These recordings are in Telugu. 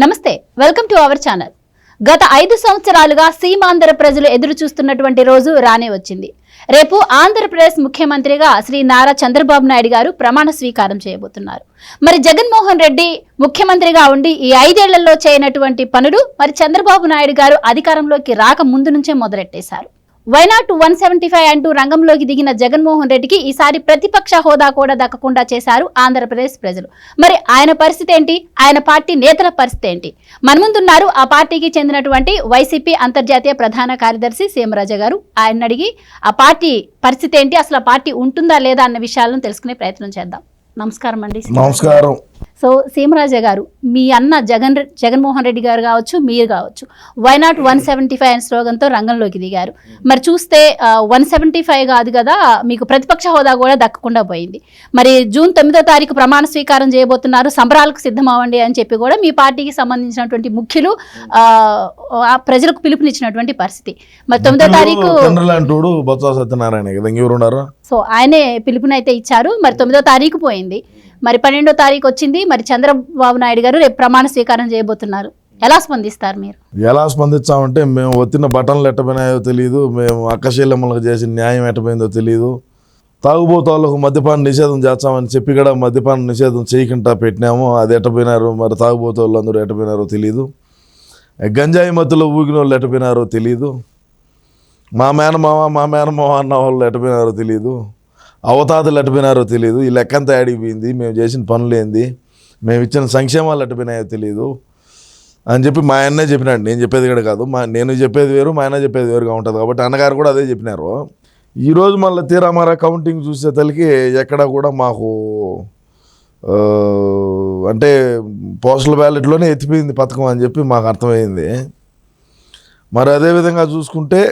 నమస్తే వెల్కమ్ టు అవర్ ఛానల్. గత ఐదు సంవత్సరాలుగా సీమాంధ్ర ప్రజలు ఎదురు చూస్తున్నటువంటి రోజు రానే వచ్చింది. రేపు ఆంధ్రప్రదేశ్ ముఖ్యమంత్రిగా శ్రీ నారా చంద్రబాబు నాయుడు గారు ప్రమాణ స్వీకారం చేయబోతున్నారు. మరి జగన్మోహన్ రెడ్డి ముఖ్యమంత్రిగా ఉండి ఈ ఐదేళ్ళలో చేయనటువంటి పనులు మరి చంద్రబాబు నాయుడు గారు అధికారంలోకి రాక ముందు నుంచే మొదలెట్టేశారు. Why not one seventy five అంటూ రంగంలోకి దిగిన జగన్మోహన్ రెడ్డికి ఈసారి ప్రతిపక్ష హోదా కూడా దక్కకుండా చేశారు ఆంధ్రప్రదేశ్ ప్రజలు. మరి ఆయన పరిస్థితి ఏంటి? ఆయన పార్టీ నేతల పరిస్థితి ఏంటి? మన ముందున్నారు ఆ పార్టీకి చెందినటువంటి వైసీపీ అంతర్జాతీయ ప్రధాన కార్యదర్శి సీమరాజా గారు. ఆయన అడిగి ఆ పార్టీ పరిస్థితి ఏంటి? అసలు ఆ పార్టీ ఉంటుందా లేదా అన్న విషయాలను తెలుసుకునే ప్రయత్నం చేద్దాం. నమస్కారం అండి. నమస్కారం. సో సీమరాజా గారు మీ అన్న జగన్ జగన్మోహన్ రెడ్డి గారు కావచ్చు మీరు కావచ్చు why not one seventy five అనే స్లోగన్తో రంగంలోకి దిగారు. మరి చూస్తే వన్ సెవెంటీ ఫైవ్ కాదు కదా మీకు ప్రతిపక్ష హోదా కూడా దక్కకుండా పోయింది. మరి జూన్ తొమ్మిదో తారీఖు ప్రమాణ స్వీకారం చేయబోతున్నారు సంబరాలకు సిద్ధం అవ్వండి అని చెప్పి కూడా మీ పార్టీకి సంబంధించినటువంటి ముఖ్యులు ఆ, ఆ ప్రజలకు పిలుపునిచ్చినటువంటి పరిస్థితి. మరి తొమ్మిదో తారీఖు సో ఆయనే పిలుపునైతే ఇచ్చారు. మరి తొమ్మిదో తారీఖు పోయింది. మరి పన్నెండో తారీఖు వచ్చింది. మరి చంద్రబాబు నాయుడు గారు రేపు ప్రమాణ స్వీకారం చేయబోతున్నారు. ఎలా స్పందిస్తారు మీరు? ఎలా స్పందించామంటే మేము వచ్చిన బటన్లు ఎట్టపోయినాయో తెలియదు మేము అక్కశీలమ్మలకు చేసిన న్యాయం ఎట్టపోయిందో తెలియదు తాగుబోతు మద్యపాన నిషేధం చేస్తామని చెప్పి కూడా మద్యపాన నిషేధం చేయకుండా పెట్టినాము. అది ఎట్టపోయినారు మరి తాగుబోతాళ్ళు అందరూ ఎట్టపోయినారో తెలియదు గంజాయి మత్తులో ఊగిన వాళ్ళు ఎట్టపోయినారో తెలియదు మా మేనమామ మా మేనమామ అన్న వాళ్ళు ఎట్టపోయినారో తెలియదు అవతాదులు అటుపోయినారో తెలియదు ఈ లెక్కంతా ఆడిపోయింది మేము చేసిన పనులు ఏంది మేము ఇచ్చిన సంక్షేమాలు అటుపోయినాయో తెలియదు అని చెప్పి మా అన్నే చెప్పినాడు. నేను చెప్పేది కూడా కాదు మా నేను చెప్పేది వేరు మా అన్న చెప్పేది వేరుగా ఉంటుంది కాబట్టి అన్నగారు కూడా అదే చెప్పినారు. ఈరోజు మళ్ళీ తీరామారా కౌంటింగ్ చూసే తలకి ఎక్కడ కూడా మాకు అంటే పోస్టల్ బ్యాలెట్లోనే ఎత్తిపోయింది పథకం అని చెప్పి మాకు అర్థమైంది. మరి అదేవిధంగా చూసుకుంటే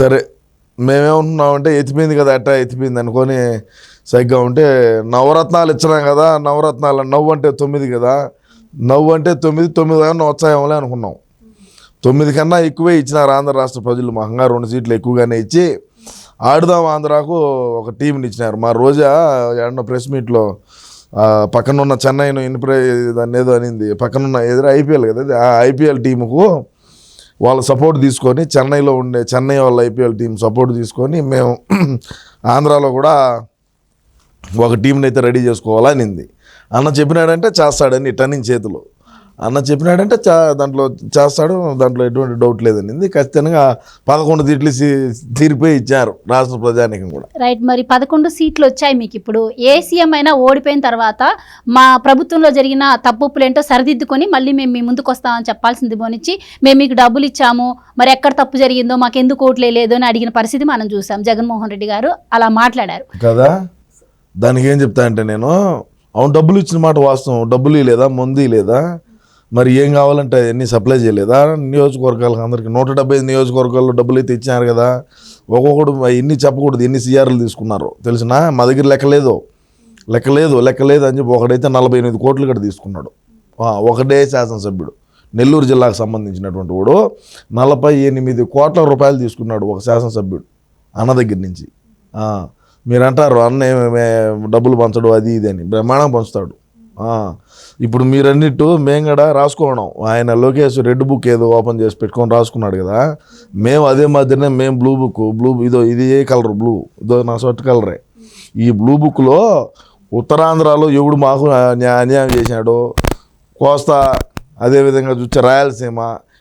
సరే మేమేమంటున్నామంటే ఎత్తిపోయింది కదా అట్టా ఎత్తిపోయింది అనుకొని సరిగ్గా ఉంటే నవరత్నాలు ఇచ్చినాం కదా నవరత్నాలు నవ్వు అంటే తొమ్మిది కదా. నవ్వు అంటే తొమ్మిది తొమ్మిది కన్నా వచ్చాయేమోలే అనుకున్నాం. తొమ్మిది కన్నా ఎక్కువే ఇచ్చినారు ఆంధ్ర రాష్ట్ర ప్రజలు మా రెండు సీట్లు ఎక్కువగానే ఇచ్చి ఆడుదాం ఆంధ్రాకు ఒక టీంని ఇచ్చినారు. మా రోజా ఏడన్న ప్రెస్ మీట్లో పక్కనున్న చెన్నైను ఇన్ప్రే దాన్ని ఏదో అనింది. పక్కనున్న ఎదురు ఐపీఎల్ కదా ఆ ఐపీఎల్ టీముకు వాళ్ళ సపోర్ట్ తీసుకొని చెన్నైలో ఉండే చెన్నై వాళ్ళ ఐపీఎల్ టీం సపోర్ట్ తీసుకొని మేము ఆంధ్రాలో కూడా ఒక టీంని అయితే రెడీ చేసుకోవాలనింది అన్న చెప్పినాడంటే చేస్తాడని టర్నింగ్ చేతులు. అన్న చెప్పినాడంటే చా దాంట్లో చేస్తాడు దాంట్లో ఎటువంటి డౌట్ లేదనింది. ఖచ్చితంగా పదకొండు తీట్లు తీరిపోయి ఇచ్చారు రాష్ట్ర ప్రజానికం కూడా. రైట్ మరి పదకొండు సీట్లు వచ్చాయి మీకు ఇప్పుడు. ఏ సీఎం అయినా ఓడిపోయిన తర్వాత మా ప్రభుత్వంలో జరిగిన తప్పులు ఏంటో సరిదిద్దుకొని మళ్ళీ మేము మీ ముందుకు వస్తామని చెప్పాల్సింది పోనిచ్చి మేము మీకు డబ్బులు ఇచ్చాము మరి ఎక్కడ తప్పు జరిగిందో మాకు ఎందుకు ఓట్లే లేదు అని అడిగిన పరిస్థితి మనం చూసాం. జగన్మోహన్ రెడ్డి గారు అలా మాట్లాడారు. కదా? దానికి ఏం చెప్తా అంటే నేను అవును డబ్బులు ఇచ్చిన మాట వాస్తవం. డబ్బులు లేదా మంది లేదా మరి ఏం కావాలంటే అన్ని సప్లై చేయలేదా? నియోజకవర్గాలకు అందరికి నూట డెబ్బై ఐదు నియోజకవర్గాల్లో డబ్బులు అయితే ఇచ్చినారు కదా. ఒక్కొక్కడు ఎన్ని చెప్పకూడదు ఎన్ని సిఆర్లు తీసుకున్నారు తెలిసినా? మా దగ్గర లెక్కలేదు లెక్కలేదు లెక్కలేదు అని చెప్పి ఒకడైతే నలభై ఎనిమిది కోట్లు కూడా తీసుకున్నాడు. ఒకటే శాసనసభ్యుడు. నెల్లూరు జిల్లాకు సంబంధించినటువంటి వాడు నలభై ఎనిమిది కోట్ల రూపాయలు తీసుకున్నాడు ఒక శాసనసభ్యుడు అన్న దగ్గర నుంచి. మీరు అంటారు అన్న డబ్బులు పంచడు అది ఇది అని. బ్రహ్మాండం పంచుతాడు. ఇప్పుడు మీరన్నిట్టు మేము కూడా రాసుకోవడం. ఆయన లోకేష్ రెడ్ బుక్ ఏదో ఓపెన్ చేసి పెట్టుకొని రాసుకున్నాడు కదా. మేము అదే మాదిరినే మేము బ్లూ బుక్ బ్లూ ఇదో ఇది ఏ కలర్? బ్లూ. ఇదో నా షర్ట్ కలరే. ఈ బ్లూ బుక్లో ఉత్తరాంధ్రలో ఎవడు మాకు అన్యాయం చేశాడో కోస్తా అదేవిధంగా చూస్తే రాయలసీమ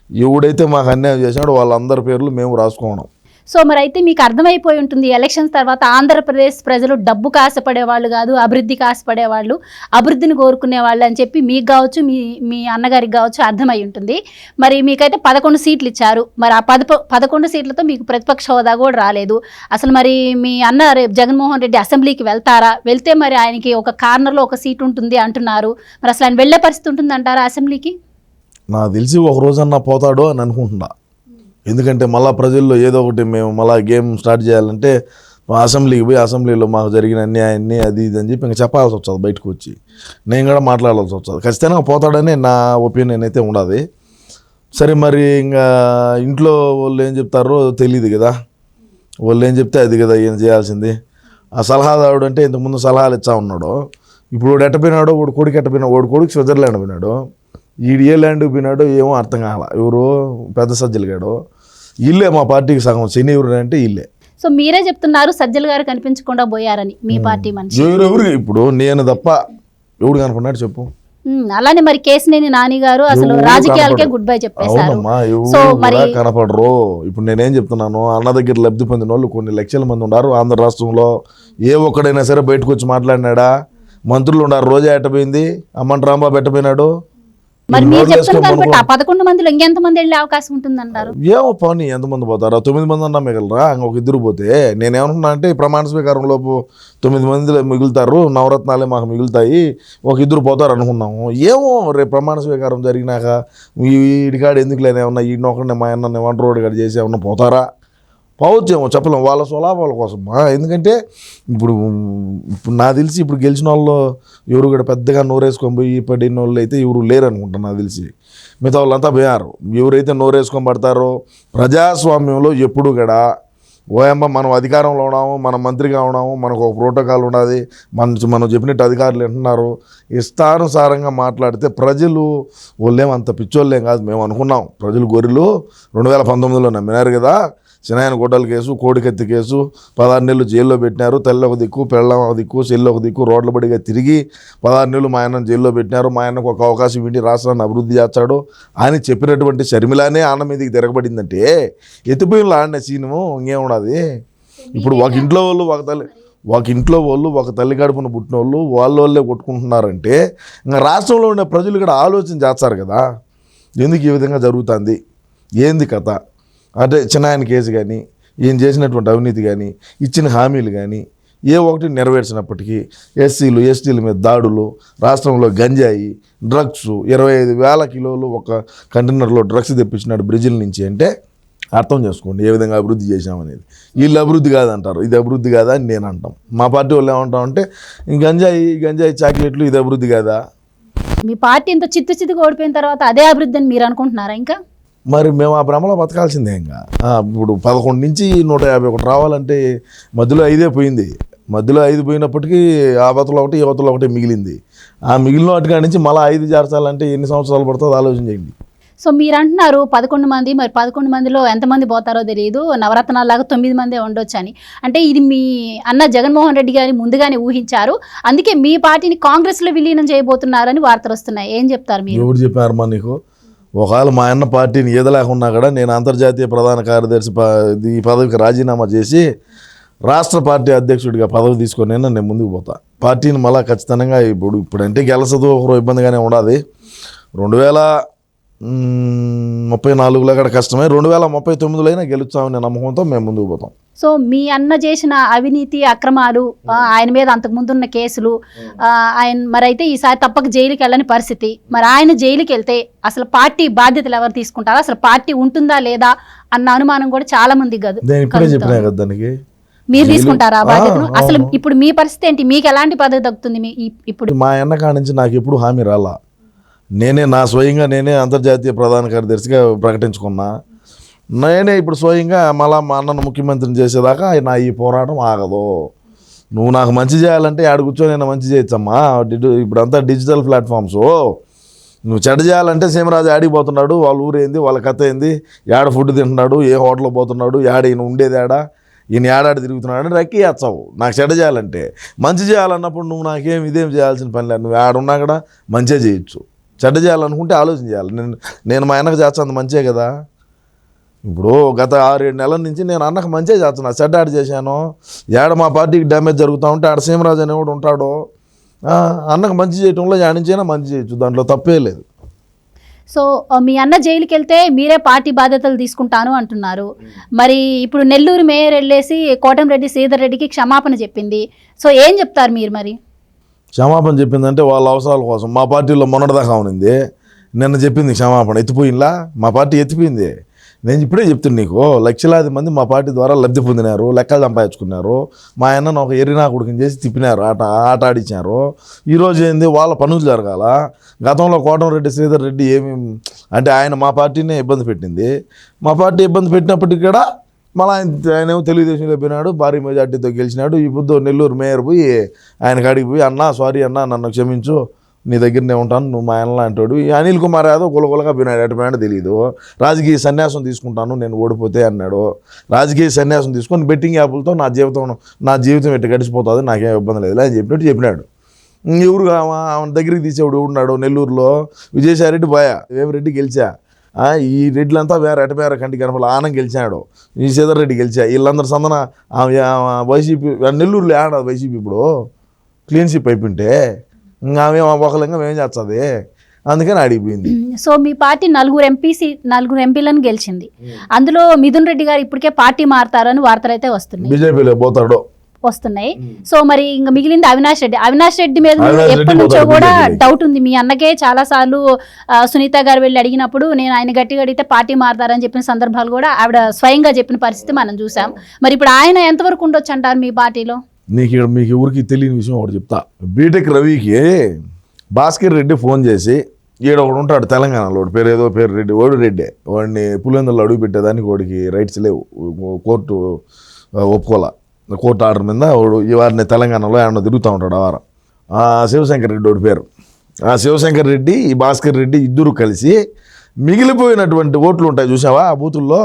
ఎవడైతే మాకు అన్యాయం చేశాడో వాళ్ళందరి పేర్లు మేము రాసుకోవడం. సో మరి అయితే మీకు అర్థమైపోయి ఉంటుంది ఎలక్షన్స్ తర్వాత ఆంధ్రప్రదేశ్ ప్రజలు డబ్బుకు ఆశపడేవాళ్ళు కాదు అభివృద్ధికి ఆశపడే వాళ్ళు అభివృద్ధిని కోరుకునే వాళ్ళు అని చెప్పి మీకు కావచ్చు మీ మీ అన్నగారికి కావచ్చు అర్థమై ఉంటుంది. మరి మీకైతే పదకొండు సీట్లు ఇచ్చారు. మరి ఆ పద పదకొండు సీట్లతో మీకు ప్రతిపక్ష హోదా కూడా రాలేదు. అసలు మరి మీ అన్న రేపు జగన్మోహన్ రెడ్డి అసెంబ్లీకి వెళ్తారా? వెళ్తే మరి ఆయనకి ఒక కార్నర్లో ఒక సీట్ ఉంటుంది అంటున్నారు. మరి అసలు ఆయన వెళ్ళే పరిస్థితి ఉంటుంది అంటారా అసెంబ్లీకి? నాకు తెలిసి ఒక రోజన్నా పోతాడు అని అనుకుంటున్నా. ఎందుకంటే మళ్ళా ప్రజల్లో ఏదో ఒకటి మేము మళ్ళా గేమ్ స్టార్ట్ చేయాలంటే అసెంబ్లీకి పోయి అసెంబ్లీలో మాకు జరిగిన అన్యాయాన్ని అది ఇది అని చెప్పి ఇంకా చెప్పాల్సి వస్తుంది బయటకు వచ్చి. నేను కూడా మాట్లాడాల్సి వస్తుంది. ఖచ్చితంగా పోతాడని నా ఒపీనియన్ అయితే ఉండదు. సరే మరి ఇంకా ఇంట్లో వాళ్ళు ఏం చెప్తారో తెలియదు కదా. వాళ్ళు ఏం చెప్తే అది కదా ఏం చేయాల్సింది. ఆ సలహాదారుడు అంటే ఇంతకుముందు సలహాలు ఇచ్చా ఉన్నాడు. ఇప్పుడు వాడు ఎట్టపోయినాడు వాడు కొడుకు ఎట్టపోయినాడు వాడు కొడుకు స్విట్జర్లాండ్ పోయినాడు. ఈడు ఏ ల్యాండ్ పోయినాడో ఏమో అర్థం కాల ఎవరు పెద్ద సజ్జలు గాడు. ఇల్లే మా పార్టీకి సగం శని ఎవరు అంటే ఇల్లే. సో మీరే చెప్తున్నారు సజ్జల గారు కనిపించకుండా పోయారని మీ పార్టీ మనిషి. ఎవరెవరు ఇప్పుడు నేను తప్ప ఎవడు కనుకున్నాడు చెప్పు. అలానే మరి కేసినేని నాని గారు అసలు ఎవరు రాజకీయాలకే. గుడ్ బై చెప్పేశారు. సో ఎవరు మరి కనపడరు? ఇప్పుడు నేనేం చెప్తున్నాను అన్న దగ్గర లబ్ధి పొందిన వాళ్ళు కొన్ని లక్షల మంది ఉన్నారు ఆంధ్ర రాష్ట్రంలో. ఏ ఒక్కడైనా సరే బయటకు వచ్చి మాట్లాడినాడా? మంత్రులు ఉన్నారు రోజా ఎట్టపోయింది అమ్మంట రాంబాబు ఎట్టపోయినాడు మరి మీరు నోట్లు చెప్తున్న దాన్ని వేసుకొని బట్టి ఆ పదకొండు మందిలో ఇంకెంత మంది వెళ్ళే అవకాశం ఉంటుందంటారు? ఏమో పోనీ ఎంతమంది పోతారా? తొమ్మిది మంది అన్నా మిగలరా? ఇంకొక ఇద్దరు పోతే నేనేమనుకున్నా అంటే ఈ ప్రమాణ స్వీకారం లోపు తొమ్మిది మంది మిగులుతారు నవరత్నాలే మాకు మిగులుతాయి ఒక ఇద్దరు పోతారు అనుకున్నాము. ఏమో రేపు ప్రమాణ స్వీకారం జరిగినాక ఈ ఈడికాడు ఎందుకు లేని ఏమన్నా ఈయనొకడిని మా అన్న వంట రోడ్డు కాడ చేసి ఏమన్నా పోతారా? పోవచ్చేమో చెప్పలేం వాళ్ళ స్వలాభాల కోసం ఎందుకంటే ఇప్పుడు ఇప్పుడు నాకు తెలిసి ఇప్పుడు గెలిచిన వాళ్ళు ఎవరు కూడా పెద్దగా నోరేసుకొని పోయి పడిన వాళ్ళు అయితే ఎవరు లేరు అనుకుంటాను నాకు తెలిసి. మిగతా వాళ్ళంతా పోయారు. ఎవరైతే నోరేసుకొని పడతారో ప్రజాస్వామ్యంలో ఎప్పుడు కూడా ఓయమ్మ మనం అధికారంలో ఉన్నాము మనం మంత్రిగా ఉన్నాము మనకు ఒక ప్రోటోకాల్ ఉన్నది మన మనం చెప్పినట్టు అధికారులు వింటున్నారు. ఇష్టానుసారంగా మాట్లాడితే ప్రజలు వాళ్ళేం అంత పిచ్చోళ్ళేం కాదు మేము అనుకున్నాం. ప్రజలు గొర్రెలు రెండు వేల పంతొమ్మిదిలో నమ్మినారు కదా చిన్నాయన గొడ్డల కేసు కోడికత్తి కేసు పదహారు నెలలు జైల్లో పెట్టినారు. తల్లి ఒక దిక్కు పెళ్ళం ఒక దిక్కు చెల్లి ఒక దిక్కు రోడ్ల బడిగా తిరిగి పదహారు నెలలు మా ఆయన జైల్లో పెట్టినారు. మా ఆయనకు ఒక అవకాశం ఇంటి రాష్ట్రాన్ని అభివృద్ధి చేస్తాడు. అని చెప్పినటువంటి షర్మిలానే ఆన మీదకి తిరగబడిందంటే ఎత్తిపోయిన ఆడిన సీను ఇంకేమున్నది ఇప్పుడు ఒక ఇంట్లో వాళ్ళు ఒక తల్లి ఒక ఇంట్లో వాళ్ళు ఒక తల్లి గడుపున పుట్టిన వాళ్ళు వాళ్ళ వాళ్ళే కొట్టుకుంటున్నారంటే ఇంకా రాష్ట్రంలో ఉండే ప్రజలు ఇక్కడ ఆలోచన చేస్తారు కదా. ఎందుకు ఈ విధంగా జరుగుతుంది? ఏంది కథ? అంటే చిన్నాయన కేసు కానీ ఈయన చేసినటువంటి అవినీతి కానీ ఇచ్చిన హామీలు కానీ ఏ ఒకటి నెరవేర్చినప్పటికీ ఎస్సీలు ఎస్టీల మీద దాడులు రాష్ట్రంలో గంజాయి డ్రగ్స్ ఇరవై ఐదు వేల కిలోలు ఒక కంటైనర్లో డ్రగ్స్ తెప్పించినాడు బ్రెజిల్ నుంచి అంటే అర్థం చేసుకోండి ఏ విధంగా అభివృద్ధి చేశామనేది. వీళ్ళు అభివృద్ధి కాదంటారు ఇది అభివృద్ధి కాదా అని నేను అంటాం. మా పార్టీ వాళ్ళు ఏమంటాం అంటే గంజాయి గంజాయి చాక్లెట్లు ఇది అభివృద్ధి కాదా? మీ పార్టీ ఇంత చిత్తు చిత్తుగా ఓడిపోయిన తర్వాత అదే అభివృద్ధి అని మీరు అనుకుంటున్నారా ఇంకా? మరి మేము ఆ భ్రమలో బతకాల్సిందే ఇంకా. ఇప్పుడు పదకొండు నుంచి నూట యాభై ఒకటి రావాలంటే మధ్యలో ఐదే పోయింది. మధ్యలో ఐదు పోయినప్పటికీ ఆ అవతల ఒకటి ఈ అవతల ఒకటి మిగిలింది. ఆ మిగిలిన వాటి కాడి నుంచి మళ్ళీ ఐదు చేర్చాలంటే ఎన్ని సంవత్సరాలు పడుతుందో ఆలోచన చేయండి. సో మీరు అంటున్నారు పదకొండు మంది మరి పదకొండు మందిలో ఎంతమంది పోతారో తెలియదు నవరత్నాల లాగా తొమ్మిది మందే ఉండొచ్చు అని అంటే ఇది మీ అన్న జగన్మోహన్ రెడ్డి గారి ముందుగానే ఊహించారు. అందుకే మీ పార్టీని కాంగ్రెస్లో విలీనం చేయబోతున్నారని వార్తలు వస్తున్నాయి. ఏం చెప్తారు మీరు? ఎవరు చెప్పారమ్మా నీకు? ఒకవేళ మా అన్న పార్టీని ఈదలేకున్నా కూడా నేను అంతర్జాతీయ ప్రధాన కార్యదర్శి ఈ పదవికి రాజీనామా చేసి రాష్ట్ర పార్టీ అధ్యక్షుడిగా పదవి తీసుకొని నేను ముందుకు పోతా. పార్టీని మళ్ళీ ఖచ్చితంగా ఇప్పుడు ఇప్పుడంటే గెలసదు ఒకరు ఇబ్బందిగానే ఉండాలి రెండు వేల ముప్పై నాలుగులో కూడా కష్టమే. రెండు వేల ముప్పై తొమ్మిదిలో అయినా గెలుస్తామనే నమ్మకంతో మేము ముందుకు పోతాం. సో మీ అన్న చేసిన అవినీతి అక్రమాలు ఆయన మీద అంతకు ముందున్న కేసులు ఆయన మరి అయితే ఈసారి తప్పక జైలుకి వెళ్ళని పరిస్థితి. మరి ఆయన జైలుకి వెళ్తే అసలు పార్టీ బాధ్యతలు ఎవరు తీసుకుంటారు? అసలు పార్టీ ఉంటుందా లేదా అన్న అనుమానం కూడా చాలా మంది దానికి? మీరు తీసుకుంటారా బాధ్యతను? అసలు. ఇప్పుడు మీ పరిస్థితి ఏంటి? మీకు ఎలాంటి పదవి దక్కుతుంది ఇప్పుడు? మా అన్న కాడ నుంచి నాకు ఎప్పుడు హామీ రాలా. నేనే నా స్వయంగా నేనే అంతర్జాతీయ ప్రధాన కార్యదర్శిగా ప్రకటించుకున్నా. నేనే ఇప్పుడు స్వయంగా మళ్ళా మా అన్నను ముఖ్యమంత్రిని చేసేదాకా నా ఈ పోరాటం ఆగదు. నువ్వు నాకు మంచి చేయాలంటే ఆడ కూర్చొని నేను మంచి చేయొచ్చమ్మా. ఇప్పుడంతా డిజిటల్ ప్లాట్ఫామ్స్. నువ్వు చెడ్డ చేయాలంటే సీమరాజు ఆడికి పోతున్నాడు వాళ్ళ ఊరేంది వాళ్ళ కథ ఏంది ఏడ ఫుడ్ తింటున్నాడు ఏ హోటల్లో పోతున్నాడు ఏడ ఈయన ఉండేది ఏడ ఈయన ఏడాడు తిరుగుతున్నాడు అని రెక్కి వేస్తావు నాకు చెడ్డ చేయాలంటే మంచి చేయాలన్నప్పుడు నువ్వు నాకేం ఇదేం చేయాల్సిన పని లేదు. నువ్వు ఆడున్నా కూడా మంచిగా చేయొచ్చు. చెడ్డ చేయాలనుకుంటే ఆలోచన చేయాలి. నేను నేను మా ఆయనకు చేస్తాను మంచిగా కదా. ఇప్పుడు గత ఆరేడు నెలల నుంచి నేను అన్నకు మంచిగా చేస్తున్నా. చెడ్డ ఆడ చేశాను. ఏడ మా పార్టీకి డ్యామేజ్ జరుగుతూ ఉంటే ఆడ సీమరాజు అనేవాడు ఉంటాడు. అన్నకు మంచి చేయటంలో ఆడించైనా మంచి చేయొచ్చు. దాంట్లో తప్పే లేదు. సో మీ అన్న జైలుకి వెళ్తే మీరే పార్టీ బాధ్యతలు తీసుకుంటాను అంటున్నారు. మరి ఇప్పుడు నెల్లూరు మేయర్ వెళ్ళేసి కోటంరెడ్డి శ్రీధర్ రెడ్డికి క్షమాపణ చెప్పింది. సో ఏం చెప్తారు మీరు మరి? క్షమాపణ చెప్పిందంటే వాళ్ళ అవసరాల కోసం. మా పార్టీలో మొన్నటిదాకా ఉనింది నిన్న చెప్పింది క్షమాపణ. ఎత్తిపోయింలా మా పార్టీ ఎత్తిపోయింది. నేను ఇప్పుడే చెప్తున్నా నీకు లక్షలాది మంది మా పార్టీ ద్వారా లబ్ధి పొందినారు లెక్కలు సంపాదించుకున్నారు. మా అన్నను ఒక ఎరినా కొడుకుని చేసి తిప్పినారు ఆట ఆట ఆడించారు ఈరోజు ఏంది వాళ్ళ పనులు జరగాల. గతంలో కోటంరెడ్డి శ్రీధర్ రెడ్డి ఏమి అంటే ఆయన మా పార్టీనే ఇబ్బంది పెట్టింది. మా పార్టీ ఇబ్బంది పెట్టినప్పటికీ కూడా మళ్ళీ ఆయన ఆయన తెలుగుదేశంలో పోయినాడు భారీ మెజార్టీతో గెలిచినాడు. ఈ నెల్లూరు మేయర్ పోయి ఆయన కాడికి పోయి అన్నా సారీ అన్నా నన్ను క్షమించు నీ దగ్గరనే ఉంటాను నువ్వు మా ఆయన అంటాడు. ఈ అనిల్ కుమార్ యాదవ్ కులకులగా పోయినాడు ఎటుపోయినాడు తెలియదు రాజకీయ సన్యాసం తీసుకుంటాను నేను ఓడిపోతే అన్నాడు. రాజకీయ సన్యాసం తీసుకొని బెట్టింగ్ యాప్లతో నా జీవితం నా జీవితం ఎట్టు గడిచిపోతుంది నాకేం ఇబ్బంది లేదు. అని చెప్పినట్టు చెప్పినాడు. ఎవరు ఆమె దగ్గరికి తీసేవాడు ఉన్నాడు? నెల్లూరులో. విజయసాయిరెడ్డి పోయా. వేమిరెడ్డి గెలిచా. ఈ రెడ్లంతా వేరే ఎట కంటి కనపల ఆనం గెలిచాడు. ఈ సీతారెడ్డి గెలిచా. వీళ్ళందరూ సందన ఆమె ఆమె వైసీపీ నెల్లూరులో ఆడ వైసీపీ ఇప్పుడు? క్లీన్షిప్ అయిపోయింటే ఆమె ఒకలింగా ఏం చేస్తుంది? అందుకని అడిగిపోయింది సో మీ పార్టీ నలుగురు ఎంపీసీ నలుగురు ఎంపీలను గెలిచింది. అందులో మిథున్ రెడ్డి గారు ఇప్పటికే పార్టీ మారతారని వార్తలు అయితే వస్తున్నాయి. బీజేపీలో పోతాడు? వస్తున్నాయి. సో మరి ఇంకా మిగిలింది అవినాష్ రెడ్డి. అవినాష్ రెడ్డి మీద ఎప్పటి నుంచో కూడా. డౌట్ ఉంది. మీ అన్నకే చాలా సార్లు సునీత గారు వెళ్ళి అడిగినప్పుడు నేను ఆయన గట్టిగా అడిగితే పార్టీ మారతారని చెప్పిన సందర్భాలు కూడా ఆవిడ స్వయంగా చెప్పిన పరిస్థితి మనం చూసాం. మరి ఇప్పుడు ఆయన ఎంతవరకు ఉండొచ్చు అంటారు మీ పార్టీలో? నీకు ఇక్కడ మీకు ఎవరికి తెలియని విషయం ఒకటి చెప్తా. బీటెక్ రవికి భాస్కర్ రెడ్డి ఫోన్ చేసి ఈడ ఒకడు ఉంటాడు తెలంగాణలో వాడి పేరు ఏదో పేరు రెడ్డి ఓడు రెడ్డి. వాడిని పులివెందులో అడుగు పెట్టేదానికి వాడికి రైట్స్ లేవు. కోర్టు ఒప్పుకోలే. కోర్టు ఆర్డర్ మీద వాడు ఈ వారిని తెలంగాణలో ఏమన్నా తిరుగుతూ ఉంటాడు ఆ వారం. శివశంకర్ రెడ్డి వాడి పేరు. ఆ శివశంకర్ రెడ్డి ఈ భాస్కర్ రెడ్డి ఇద్దరు కలిసి మిగిలిపోయినటువంటి ఓట్లు ఉంటాయి చూసావా ఆ బూతుల్లో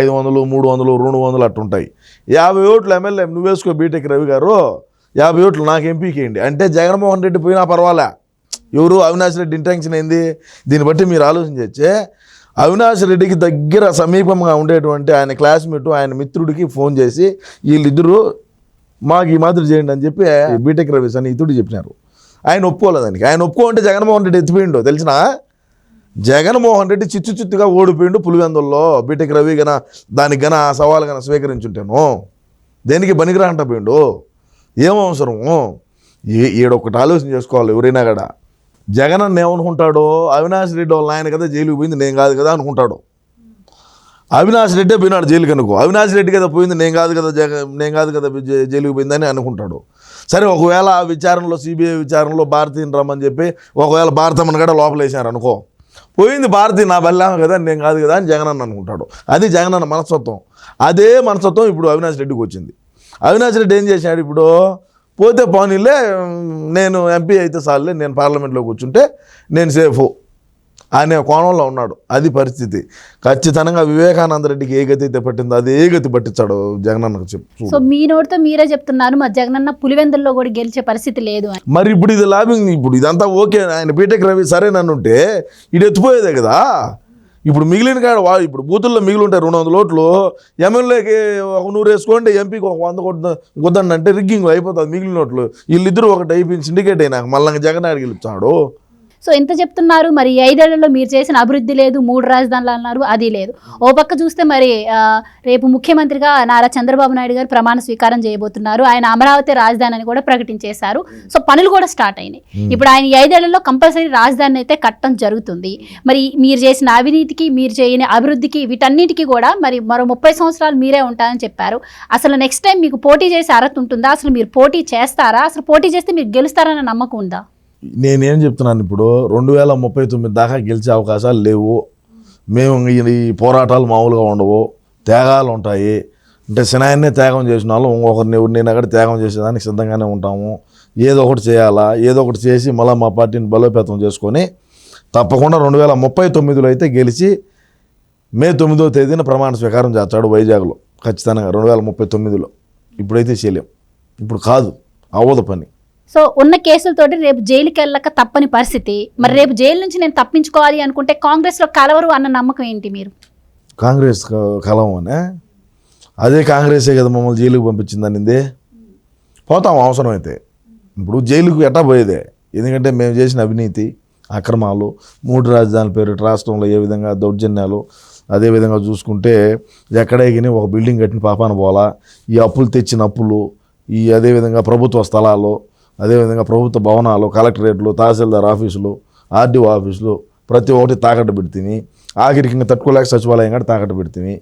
ఐదు వందలు మూడు వందలు రెండు వందలు అట్టుంటాయి. యాభై ఓట్లు ఎమ్మెల్యే నువ్వు వేసుకో బీటెక్ రవి గారు యాభై ఓట్లు నాకు ఎంపీకి వేయండి. అంటే జగన్మోహన్ రెడ్డి పోయినా పర్వాలే. ఎవరు అవినాష్ రెడ్డి ఇంటెన్షన్ ఏంది? దీన్ని బట్టి మీరు ఆలోచించే అవినాష్ రెడ్డికి దగ్గర సమీపంగా ఉండేటువంటి ఆయన క్లాస్మేట్ ఆయన మిత్రుడికి ఫోన్ చేసి వీళ్ళిద్దరూ మాకు ఈ మాదిరి చేయండి అని చెప్పి బీటెక్ రవి అని ఇతడు చెప్పినారు. ఆయన ఒప్పుకోలేదు దానికి. ఆయన ఒప్పుకోంటే జగన్మోహన్ రెడ్డి ఎత్తిపోయిండో తెలిసినా? జగన్మోహన్ రెడ్డి చిచ్చు చిత్తుగా ఓడిపోయిండు పులివెందుల్లో. బీటెక్ రవి గన దానికి గన ఆ సవాల్ గన స్వీకరించుంటాను. దేనికి పనికిరాంట పోయిండు? ఏం అవసరము ఏ ఈడొకటి ఆలోచన చేసుకోవాలి ఎవరైనా కూడా జగన్ అన్న ఏమనుకుంటాడో? అవినాష్ రెడ్డి వాళ్ళ ఆయన కదా జైలుకి పోయింది నేను కాదు కదా అనుకుంటాడు. అవినాష్ రెడ్డే పోయినాడు జైలుకి అనుకో అవినాష్ రెడ్డి కదా పోయింది నేను కాదు కదా జగన్ నేను కాదు కదా జైలుకి పోయిందని అనుకుంటాడు. సరే ఒకవేళ ఆ విచారణలో సిబిఐ విచారణలో భారతీయని రమ్మని చెప్పి ఒకవేళ భారతమ్మని కూడా లోపలేసారు అనుకో పోయింది భారతి నా బల్లామే కదా నేను కాదు కదా అని జగన్ అన్న అనుకుంటాడు. అది జగన్ అన్న మనస్తత్వం. అదే మనస్తత్వం ఇప్పుడు అవినాష్ రెడ్డికి వచ్చింది. అవినాష్ రెడ్డి ఏం చేశాడు ఇప్పుడు? పోతే పోనీలే నేను ఎంపీ అయితే సార్లే నేను పార్లమెంట్లో కూర్చుంటే నేను సేఫ్ అనే కోణంలో ఉన్నాడు. అది పరిస్థితి. ఖచ్చితంగా వివేకానంద రెడ్డికి ఏ గతి అయితే పట్టిందో అదే గతి పట్టించాడు జగనన్నకు చెప్పు సో మీ నోటితో మీరే చెప్తున్నారు మరి జగనన్న పులివెందుల్లో కూడా గెలిచే పరిస్థితి లేదు మరి ఇప్పుడు ఇది లాభింగ్ ఇప్పుడు ఇదంతా ఓకే ఆయన బీటెక్ రవి సరే నన్నుంటే ఇది ఎత్తిపోయేదే కదా. ఇప్పుడు మిగిలిన కాడ వా ఇప్పుడు బూతుల్లో మిగిలి ఉంటాయి రెండు వందల ఓట్లు ఎమ్మెల్యేకి ఒక నూరు వేసుకోండి ఎంపీకి ఒక వంద కొట్ట కుదండి అంటే రిగ్గింగ్ అయిపోతుంది మిగిలిన ఓట్లు. వీళ్ళిద్దరూ ఒకటి అయిపోయింది సిండికేట్ అయినాక మళ్ళీ జగన్ ఆడికి గెలుస్తాడు. సో ఎంత చెప్తున్నారు? మరి ఐదేళ్ళలో మీరు చేసిన అభివృద్ధి లేదు మూడు రాజధానులు అన్నారు అది లేదు. ఓ పక్క చూస్తే మరి రేపు ముఖ్యమంత్రిగా నారా చంద్రబాబు నాయుడు గారు ప్రమాణ స్వీకారం చేయబోతున్నారు. ఆయన అమరావతి రాజధాని అని కూడా ప్రకటించేశారు. సో పనులు కూడా స్టార్ట్ అయినాయి. ఇప్పుడు ఆయన ఐదేళ్ళలో కంపల్సరీ రాజధాని అయితే కట్టడం జరుగుతుంది. మరి మీరు చేసిన అవినీతికి మీరు చేయని అభివృద్ధికి వీటన్నిటికీ కూడా మరి మరో ముప్పై సంవత్సరాలు మీరే ఉంటారని చెప్పారు. అసలు నెక్స్ట్ టైం మీకు పోటీ చేసే అర్హత ఉంటుందా? అసలు మీరు పోటీ చేస్తారా? అసలు పోటీ చేస్తే మీరు గెలుస్తారన్న నమ్మకం ఉందా? నేనేం చెప్తున్నాను ఇప్పుడు రెండు వేల ముప్పై తొమ్మిది దాకా గెలిచే అవకాశాలు లేవు. మేము ఈ- పోరాటాలు మామూలుగా ఉండవు. త్యాగాలు ఉంటాయి. అంటే సినాయన్నే త్యాగం చేసిన వాళ్ళు ఇంకొకరిని ఎవరినైనా అక్కడ త్యాగం చేసేదానికి సిద్ధంగానే ఉంటాము. ఏదో ఒకటి చేయాలా? ఏదో ఒకటి చేసి మళ్ళీ మా పార్టీని బలోపేతం చేసుకొని తప్పకుండా రెండు వేల ముప్పై తొమ్మిదిలో అయితే గెలిచి మే తొమ్మిదో తేదీన ప్రమాణ స్వీకారం చేస్తాడు వైజాగ్లో. ఖచ్చితంగా రెండు వేల ముప్పై తొమ్మిదిలో. ఇప్పుడైతే చేయలేం. ఇప్పుడు కాదు. అవ్వదు పని. సో ఉన్న కేసులతోటి రేపు జైలుకి వెళ్ళక తప్పని పరిస్థితి. మరి రేపు జైలు నుంచి నేను తప్పించుకోవాలి అనుకుంటే కాంగ్రెస్లో కలవరు అన్న నమ్మకం ఏంటి మీరు? కాంగ్రెస్ కలవనే అదే కాంగ్రెసే కదా మమ్మల్ని జైలుకి పంపించింది అనింది. పోతాం అవసరమైతే. ఇప్పుడు జైలుకు ఎట్టా పోయేదే? ఎందుకంటే మేము చేసిన అవినీతి అక్రమాలు మూడు రాజధానుల పేరు రాష్ట్రంలో ఏ విధంగా దౌర్జన్యాలు అదే విధంగా చూసుకుంటే ఎక్కడే కానీ ఒక బిల్డింగ్ కట్టిన పాపాన పోలా ఈ అప్పులు తెచ్చిన అప్పులు ఈ అదేవిధంగా ప్రభుత్వ స్థలాలు అదేవిధంగా ప్రభుత్వ భవనాలు కలెక్టరేట్లు తహసీల్దార్ ఆఫీసులు ఆర్డీఓ ఆఫీసులు ప్రతి ఒక్కటి తాకట్టు పెడితే ఆఖరికి ఇంకా తట్టుకోలేక సచివాలయం కూడా తాకట్టు పెడుతుంది.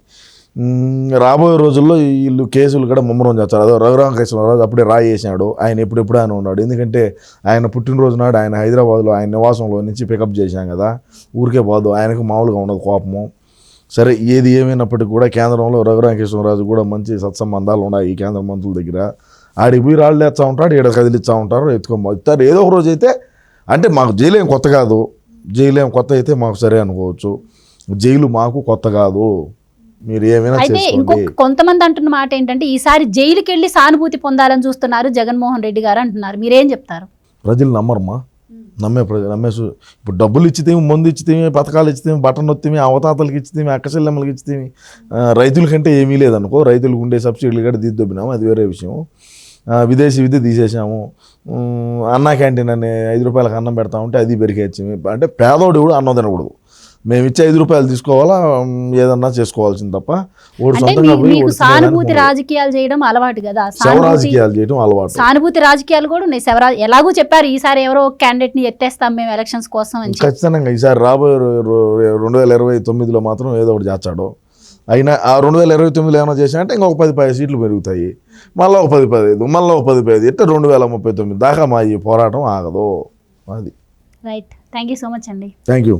రాబోయే రోజుల్లో వీళ్ళు కేసులు కూడా ముమ్మరం చేస్తారు. అదో రఘురామకృష్ణరాజు అప్పుడే రాయి వేసినాడు. ఆయన ఎప్పుడెప్పుడు ఆయన ఉన్నాడు? ఎందుకంటే ఆయన పుట్టినరోజు నాడు ఆయన హైదరాబాద్లో ఆయన నివాసంలో నుంచి పికప్ చేశాం కదా. ఊరికే పోదు ఆయనకు మామూలుగా ఉండదు కోపము. సరే ఏది ఏమైనప్పటికీ కూడా కేంద్రంలో రఘురామకృష్ణరాజు కూడా మంచి సత్సంబంధాలు ఉన్నాయి ఈ కేంద్ర మంత్రుల దగ్గర. ఆడికి పోయి రాళ్ళు తెచ్చా ఉంటాడు ఈడ కదిలిచ్చా ఉంటారు ఎత్తుకొని పోతారు ఏదో ఒక రోజు అయితే అంటే మాకు జైలు ఏం కొత్త కాదు. జైలు ఏం కొత్త అయితే మాకు సరే అనుకోవచ్చు. జైలు మాకు కొత్త కాదు. మీరు ఏమైనా అయితే ఇంకొక కొంతమంది అంటున్న మాట ఏంటంటే ఈసారి జైలుకి వెళ్ళి సానుభూతి పొందాలని చూస్తున్నారు జగన్మోహన్ రెడ్డి గారు అంటున్నారు. మీరేం చెప్తారు? ప్రజలు నమ్మరమ్మా. నమ్మే ప్రజలు నమ్మేసు ఇప్పుడు డబ్బులు ఇచ్చితేమి మందు ఇచ్చితేమి పథకాలు ఇచ్చితేమి బటన్ వస్తేమి అవతాతలకి ఇచ్చితేమి అక్కచెల్లెమ్మలకి ఇచ్చితేమి రైతుల కంటే ఏమీ లేదనుకో రైతులకు ఉండే సబ్సిడీలు కూడా దిద్దొబ్బినాము అది వేరే విషయం. విదేశీ విద్య తీసేసాము అన్నా క్యాంటీన్ అనే ఐదు రూపాయలకు అన్నం పెడతా ఉంటే అది పెరిగేచ్చింది అంటే పేదోడు కూడా అన్నం తినకూడదు. మేము ఇచ్చే ఐదు రూపాయలు తీసుకోవాలా? ఏదన్నా చేసుకోవాల్సింది తప్ప. సొంతంగా పోయి ఓడి సానుభూతి. రాజకీయాలు చేయడం అలవాటు కదా? శవ రాజకీయాలు చేయడం అలవాటు. సానుభూతి రాజకీయాలు కూడా ఉన్నాయి. శవరా ఎలాగూ చెప్పారు ఈసారి ఎవరో ఒక క్యాండిడేట్ని ఎత్తేస్తాం మేము ఎలక్షన్స్ కోసం అని. ఖచ్చితంగా ఈసారి రాబోయే రెండు వేల ఇరవై తొమ్మిదిలో మాత్రం ఏదో ఒకటి చేస్తాడు. అయినా ఆ రెండు వేల ఇరవై తొమ్మిదిలో ఏమైనా చేశాడంటే ఇంకొక పది పది సీట్లు పెరుగుతాయి. మళ్ళీ ఒక పది పదిహేదు మళ్ళీ ఒక పది పదిహేదు ఇట్లా రెండు వేల ముప్పై తొమ్మిది దాకా మా ఈ పోరాటం ఆగదు. అది. Right thank you so much అండి. Thank you